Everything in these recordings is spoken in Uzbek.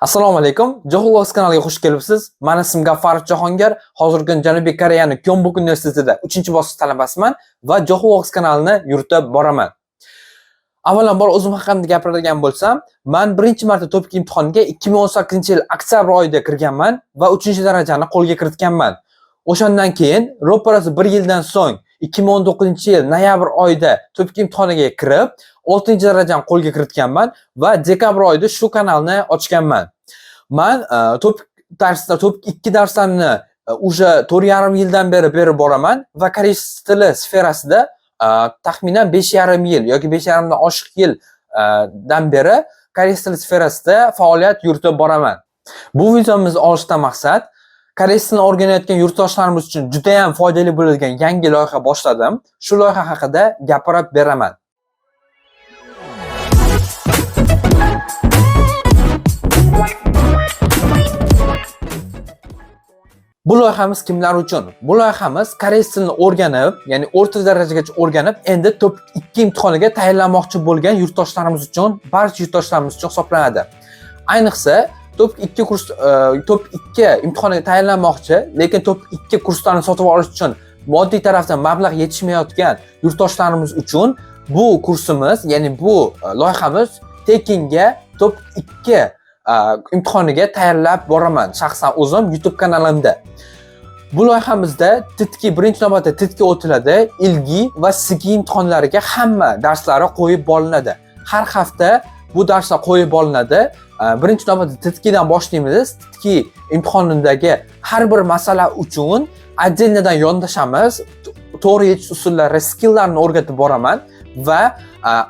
Assalomu alaykum. Johullos kanaliga xush kelibsiz. Men ismim Gaffarov Jahongir. Hozirgi kun Janubiy Koreyani Kyombuk universitetida 3-bosqich talabasiman va Johullos kanalini yuritib boraman. Avvalambor o'zim haqimda gapiradigan bo'lsam, men birinchi marta topik imtihoniga 2018-yil oktyabr oyida kirganman va 3-darajani qo'lga kiritganman. O'shandan keyin ro'parasi 1 yildan so'ng 2019-yil noyabr oyida topik imtihoniga kirib, 6-darajani qo'lga kiritganman va dekabr oyida shu kanalni ochganman. Men e, topik darsda topik 2 darslarni e, уже 4,5 yildan beri berib boraman va koreys tili sferasida e, taxminan 5,5 yil yoki 5,5 dan oshiq yildan beri koreys tili sferasida faoliyat yuritib boraman. Bu videomizni olishdan maqsad koreys tilini o'rganayotgan yurtdoshlarimiz uchun juda ham foydali bo'ladigan yangi loyiha boshladim. Shu loyiha haqida gapirib beraman. Bu loyihamiz kimlar uchun? Bu loyihamiz koreys tilini o'rganib, ya'ni o'rta darajagacha o'rganib, endi top 2 imtihoniga tayyorlanmoqchi bo'lgan yurtdoshlarimiz uchun, barcha yurtdoshlarimiz uchun hisoblanadi. Ayniqsa top 2 kurs e, top 2 imtihoniga tayyorlanmoqchi, lekin top 2 kurslarni sotib olish uchun moddiy tarafdan mablag' yetishmayotgan yurtdoshlarimiz uchun bu kursimiz, ya'ni bu e, loyihamiz tekinga top 2 e, imtihoniga tayyorlab boraman shaxsan o'zim YouTube kanalimda. Bu loyihamizda titki birinchi navbatda titki o'tiladi, ilgi va sigi imtihonlariga hamma darslari qo'yib bolinadi. Har hafta bu darslar qo'yib olinadi. Birinchi navbatda titkidan boshlaymiz. Titki imtihonidagi har bir masala uchun отдельноdan yondashamiz. To'g'ri yechish usullari, skilllarni o'rgatib boraman va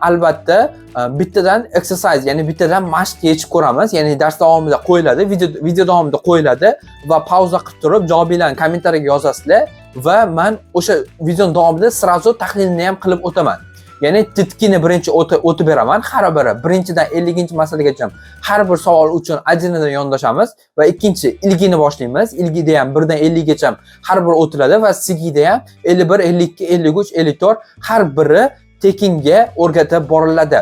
albatta bittadan exercise ya'ni bittadan mashq yechib ko'ramiz ya'ni dars davomida qo'yiladi video video davomida qo'yiladi va pauza qilib turib javobinglarni kommentariyaga yozasizlar va man o'sha video davomida sразу tahlilni ham qilib o'taman Ya'ni titkini birinchi o'tib beraman. Har biri birinchidan elliginchi masalagacha har bir savol uchun ajinadan yondashamiz va ikkinchi ilgini boshlaymiz. Ilgida ham birdan ellikgacha har biri o'tiladi va sigida ham ellik bir ellik ikki ellik uch ellik to'rt har biri tekinga o'rgatib boriladi.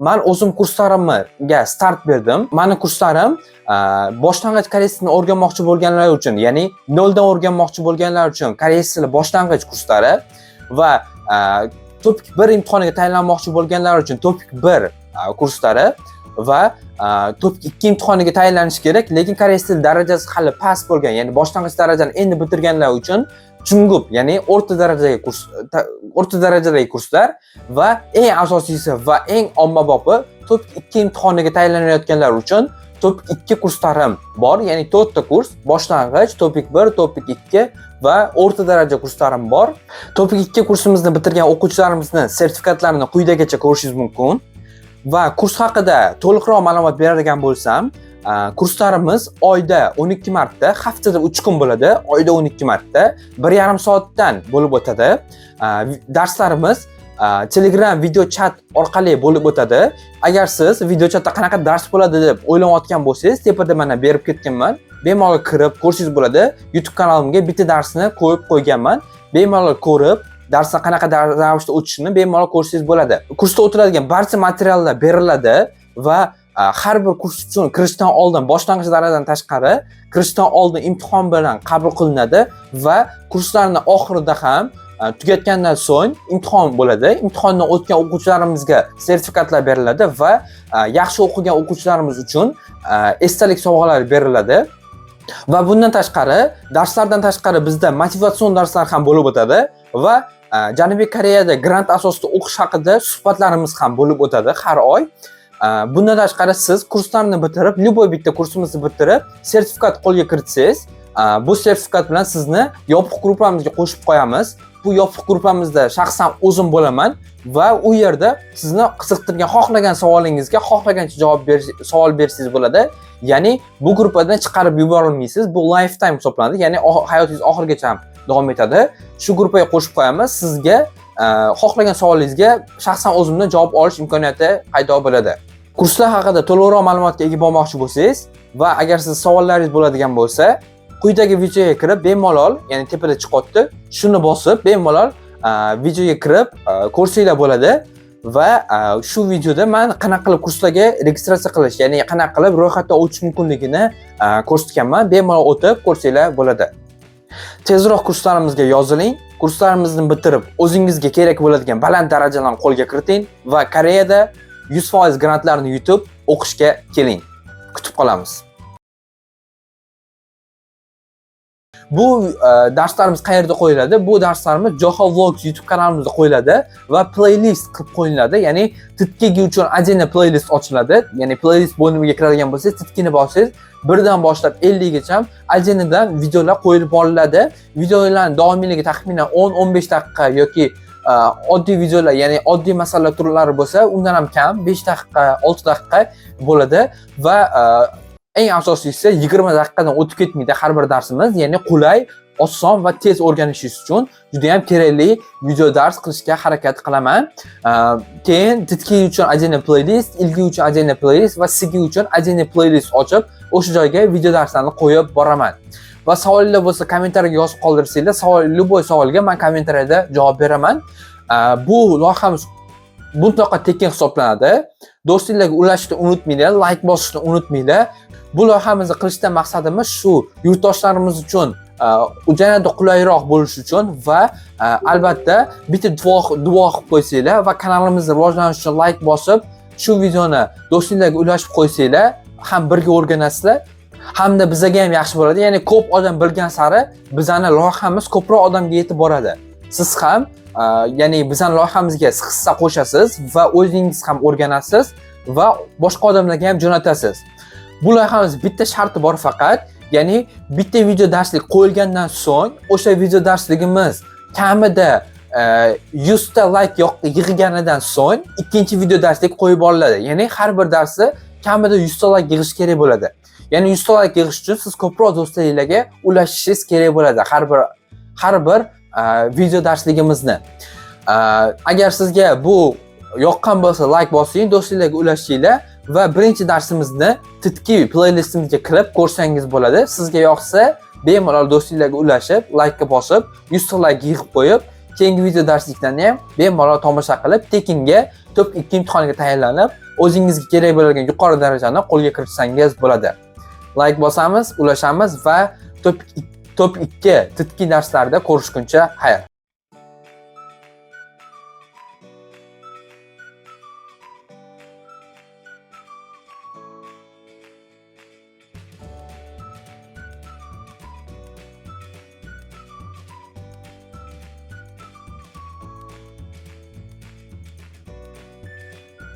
Men o'zim kurslarimga start berdim. Mani kurslarim e, boshlang'ich koreys tilini o'rganmoqchi bo'lganlar uchun, ya'ni noldan o'rganmoqchi bo'lganlar uchun koreys tili boshlang'ich kurslari va e, topik 1 imtihoniga tayyorlanmoqchi bo'lganlar uchun topik 1 e, kurslari va topik 2 imtihoniga tayyorlanish kerak, lekin koreys tili darajasi hali past bo'lgan, ya'ni boshlang'ich darajani endi bitirganlar uchun chungup ya'ni o'rta darajadagi kurs o'rta darajadagi kurslar va eng asosiysi va eng ommabopi top 2 imtihoniga tayyorlanayotganlar uchun top 2 kurslarim bor. Ya'ni to'rtta kurs boshlang'ich topik 1 topik 2 va o'rta daraja kurslarim bor. Topik 2 kursimizni bitirgan o'quvchilarimizni sertifikatlarini quyidagicha ko'rishingiz mumkin va kurs haqida to'liqroq ma'lumot beradigan bo'lsam kurslarimiz oyda 12 marta, haftada 3 kun bo'ladi, oyda 12 marta, 1,5 soatdan bo'lib o'tadi. Darslarimiz e, Telegram video chat orqali bo'lib o'tadi. Agar siz video chatda qanaqa dars bo'ladi deb o'ylayotgan bo'lsangiz, tepada mana berib ketganman. Bemalol kirib ko'rsangiz bo'ladi. YouTube kanalimga bitta darsni qo'yib qo'yganman. Bemalol ko'rib, darsni qanaqa ravishda o'tishini bemalol ko'rsangiz bo'ladi. Kursda o'tiladigan barcha materiallar beriladi va Э, har bir kurs uchun kirishdan oldin boshlang'ich darajadan tashqari kirishdan oldin imtihon bilan qabul qilinadi va kurslarni oxirida ham e, tugatgandan so'ng imtihon bo'ladi. Imtihondan o'tgan o'quvchilarimizga sertifikatlar beriladi va e, yaxshi o'qigan o'quvchilarimiz uchun e, esdalik sovg'alar beriladi. Va bundan tashqari darslardan tashqari bizda motivatsion darslar ham bo'lib o'tadi va janubiy koreyada grant asosida o'qish haqida suhbatlarimiz ham bo'lib o'tadi har oy. Bundan tashqari siz kurslarni bitirib любой bitta kursimizni bitirib sertifikat qo'lga kiritsangiz e, bu sertifikat bilan sizni yopiq gruppamizga qo'shib qo'yamiz. Bu yopiq gruppamizda shaxsan o'zim bo'laman va u yerda sizni qiziqtirgan xohlagan savolingizga xohlagancha javob berish savol bersangiz bo'ladi. Ya'ni bu gruppadan chiqarib yuborilmaysiz bu lifetime hisoblanadi ya'ni hayotingiz oxirigacha ham davom etadi. Shu gruppaga qo'shib qo'yamiz sizga e, xohlagan savolingizga shaxsan o'zimdan javob olish imkoniyati paydo bo'ladi. Kurslar haqida to'liqroq ma'lumotga ega bo'lmoqchi bo'lsangiz va agar siz savollaringiz bo'ladigan bo'lsa quyidagi videoga kirib bemalol ya'ni tepada chiqyapti. Shuni bosib bemalol videoga kirib ko'rsanglar bo'ladi va shu videoda man qanaqa qilib kurslarga registratsiya qilish ya'ni qanaqa qilib ro'yxatdan o'tish mumkinligini ko'rsatganman. Bemalol o'tib ko'rsanglar bo'ladi. Tezroq kurslarimizga yoziling. Kurslarimizni bitirib o'zingizga kerak bo'ladigan baland darajalarni qo'lga kiriting va koreyada 100% grantlarni yutib o'qishga keling kutib qolamiz bu e, darslarimiz qayerda qo'yiladi bu darslarimiz joho vlogs youtube kanalimizda qo'yiladi va playlist qilib qo'yiladi ya'ni titkigi uchun отдельно playlist ochiladi ya'ni playlist bo'limiga kiradigan bo'lsangiz titkini bossangiz birdan boshlab ellikgacha отдельноdan videolar qo'yilib boriladi videolarni davomiyligi taxminan 10-15 daqiqa yoki e, oddiy videolar ya'ni oddiy masala turlari bo'lsa undan ham kam 5 daqiqa 6 daqiqa bo'ladi. Va eng asosiysi 20 daqiqadan o'tib ketmaydi har bir darsimiz ya'ni qulay oson va tez o'rganishingiz uchun juda ham kerakli video dars qilishga harakat qilaman. Keyin titki uchun отдельный playlist ilgi uchun отдельный playlist va sigi uchun отдельный playlist ochib o'sha joyga video darslarni qo'yib boraman. Va savollar bo'lsa kommentariyga yozib qoldirsanglar savol любой savolga man kommentariyada javob beraman. Bu loyihamiz mutlaqo tekin hisoblanadi. Do'stinglarga ulashishni unutmanglar layk bosishni unutmanglar. Bu loyihamizni qilishdan maqsadimiz shu yurtdoshlarimiz uchun yanada qulayroq bo'lishi uchun va albatta bitta duo duo qilib qo'ysanglar va kanalimizni rivojlanishi uchun layk bosib shu videoni do'stinglarga ulashib qo'ysanglar ham birga o'rganasizlar. Hamda bizaga ham yaxshi bo'ladi. Ya'ni ko'p odam bilgan sari bizani loyihamiz ko'proq odamga yetib boradi. Siz ham e, ya'ni bizani loyihamizga hissa qo'shasiz va o'zingiz ham o'rganasiz va boshqa odamlarga ham jo'natasiz. Bu loyihamiz bitta sharti bor faqat ya'ni bitta video darslik qo'yilgandan so'ng o'sha video darsligimiz kamida e, yuzta layk yig'ganidan so'ng ikkinchi video darslik qo'yib boriladi ya'ni har bir darsi kamida yuzta layk yig'ish kerak bo'ladi. Ya'ni yuzta layk yig'ish uchun siz ko'proq do'stlaringlarga ulashishingiz kerak bo'ladi. Har bir har bir video darsligimizni. Agar sizga bu yoqqan bo'lsa layk bosing do'stinglarga ulashinglar va birinchi darsimizni titki playlistimizga kirib ko'rsangiz bo'ladi. Sizga yoqsa bemalol do'stinglarga ulashib laykka bosib 100 ta layk yig'ib qo'yib keyingi video darsliklarni ham bemalol tomosha qilib tekinga top ikki imtihoniga tayyorlanib o'zingizga kerak bo'lgan yuqori darajani qo'lga kiritsangiz bo'ladi layk bosamiz ulashamiz va top top 2 titki darslarida ko'rishguncha xayr